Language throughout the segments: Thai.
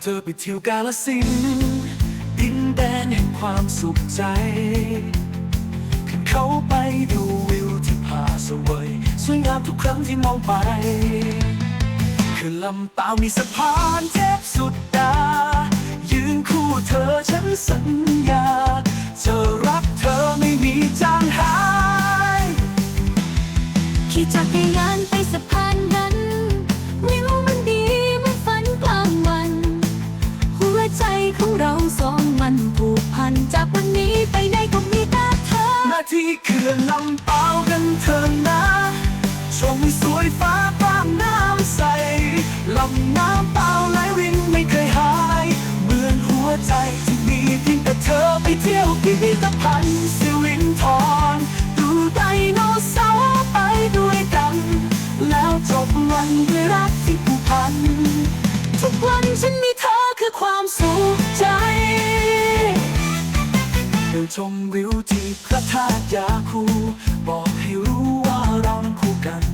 เธอไปเที่ยวกาลสินธุ์ดินแดนแห่งความสุขใจ ขึ้นเขาไปดูวิวที่ผาสวย สวยงามทุกครั้งที่มองไปคือลำเปล่ามีสะพานเทพสุดดา ยืนคู่เธอฉันสัญญาจะรักเธอไม่มีจางหายขี่จักรยานไปสะพาน ที่เขื่อนลำเปล่ากันเถอะนะชมสวยฟ้าตามน้ำใสลำน้ำเปล่าไหลรินไม่เคยหายเหมือนหัวใจที่มีเพียงแต่เธอไปเที่ยวพิพิธภัณฑ์สิรินทรดูไดโนเสาร์ ชมวิวที่พระธาตุยาคู บอกให้รู้ว่าเรานั้นคู่กัน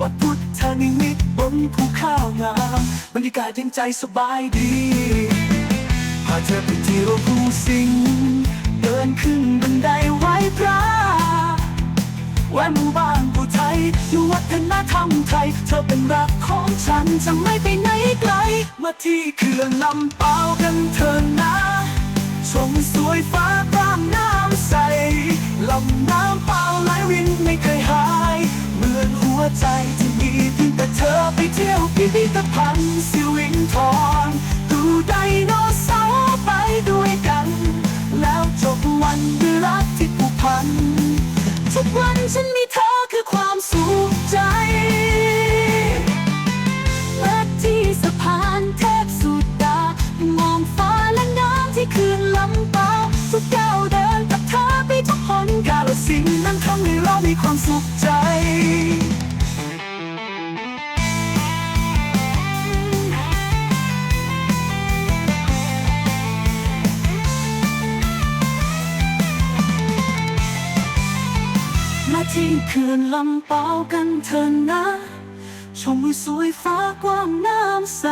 วัดพุทธนิมิตบนภูข้าวงามบรรยากาศเย็นใจสบายดี พาเธอไปเที่ยวภูสิงห์เดินขึ้นบันไดไหว้พระแวะหมู่บ้านผู้ไทยอยู่วัฒนธรรมไทย เธอเป็นรักของฉันจะไม่ไปไหนไกล มาที่เขื่อนลำเป่ากันเถอนะ ชมสวยฟ้าตามน้ำใสลำน้ำเปล่าไหลรินไม่เคยหาย เหมือนหัวใจที่มีเพียงแต่เธอไปเที่ยวพิพิธภัณฑ์ ที่เขื่อนลำเปล่ากันเถอะนะ ชมวิวสวยฟ้ากว้างน้ำใส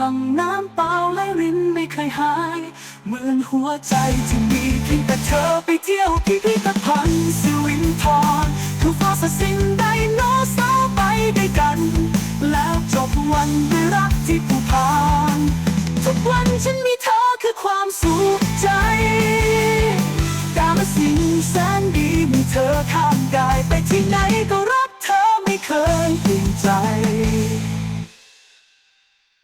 ลำน้ำเปล่าไหลรินไม่เคยหาย เหมือนหัวใจที่มีเพียงแต่เธอไปเที่ยวพิพิธภัณฑ์สิรินทรคือฟ้าสดสิ่งไดโนเสาร์ไปด้วยกัน แล้วจบวันด้วยรักที่ผูกพันทุกวันฉันมีเธอคือความสุขใจ กาลสินธุ์แสนดีมีเธอข้า ได้ไปที่ไหนก็รักเธอไม่เคย